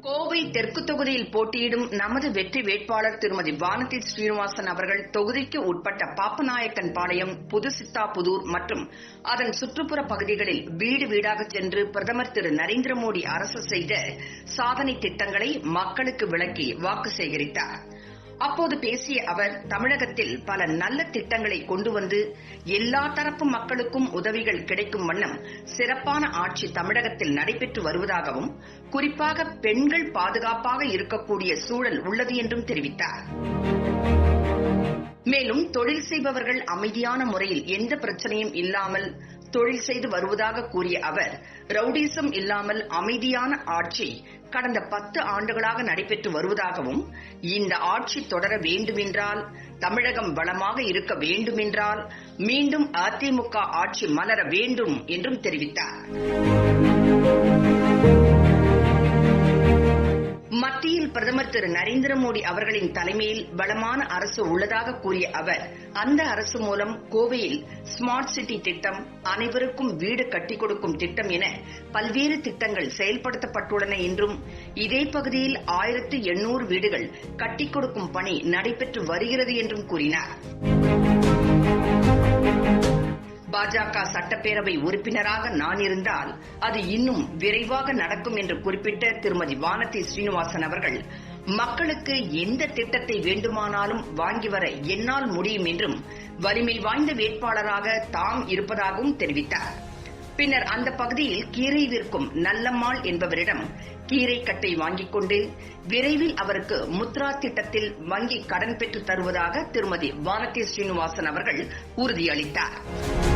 கோவை தெற்கு தொகுதியில் போட்டியிடும் நமது வெற்றி வேட்பாளர் திருமதி வானதி ஸ்ரீனிவாசன் அவர்கள் தொகுதிக்கு உட்பட்ட பாப்பநாயக்கன் பாளையம் புதுசித்தாபுதூர் மற்றும் அதன் சுற்றுப்புற பகுதிகளில் வீடு வீடாக சென்று பிரதமர் திரு நரேந்திர மோடி அரசு செய்த சாதனை திட்டங்களை மக்களுக்கு விளக்கி வாக்கு சேகரித்தார். அப்போது பேசிய அவர் தமிழகத்தில் பல நல்ல திட்டங்களை கொண்டு வந்து எல்லா தரப்பு மக்களுக்கும் உதவிகள் கிடைக்கும் வண்ணம் சிறப்பான ஆட்சி தமிழகத்தில் நடைபெற்று வருவதாகவும் குறிப்பாக பெண்கள் பாதுகாப்பாக இருக்கக்கூடிய சூழல் உள்ளது என்றும் தெரிவித்தார். மேலும் தொழில் செய்பவர்கள் அமைதியான முறையில் எந்த பிரச்சனையும் இல்லாமல் தொழில் செய்து வருவதாக கூறிய அவர் ரவுடிசம் இல்லாமல் அமைதியான ஆட்சி கடந்த பத்து ஆண்டுகளாக நடைபெற்று வருவதாகவும் இந்த ஆட்சி தொடர வேண்டுமென்றால் தமிழகம் வளமாக இருக்க வேண்டுமென்றால் மீண்டும் அதிமுக ஆட்சி மலர வேண்டும் என்றும் தெரிவித்தார். பிரதமர் திரு நரேந்திர மோடி அவர்களின் தலைமையில் வளமான அரசு உள்ளதாக கூறிய அவர் அந்த அரசு மூலம் கோவையில் ஸ்மார்ட் சிட்டி திட்டம் அனைவருக்கும் வீடு கட்டிக் கொடுக்கும் திட்டம் என பல்வேறு திட்டங்கள் செயல்படுத்தப்பட்டுள்ளன என்றும் இதே பகுதியில் ஆயிரத்து எண்ணூறு வீடுகள் கட்டிக் கொடுக்கும் பணி நடைபெற்று வருகிறது என்றும் கூறினார். பாஜக சட்டப்பேரவை உறுப்பினராக நான் இருந்தால் அது இன்னும் விரைவாக நடக்கும் என்று குறிப்பிட்ட திருமதி வானதி ஸ்ரீனிவாசன் அவர்கள் மக்களுக்கு எந்த திட்டத்தை வேண்டுமானாலும் வாங்கி வர என்னால் முடியும் என்றும் வலிமை வாய்ந்த வேட்பாளராக தாம் இருப்பதாகவும் தெரிவித்தார். பின்னர் அந்த பகுதியில் கீரை விற்கும் நல்லம்மாள் என்பவரிடம் கீரை கட்டை வாங்கிக் கொண்டு விரைவில் அவருக்கு முத்ரா திட்டத்தில் வங்கி கடன் பெற்று தருவதாக திருமதி வானதி ஸ்ரீனிவாசன் அவர்கள் உறுதியளித்தார்.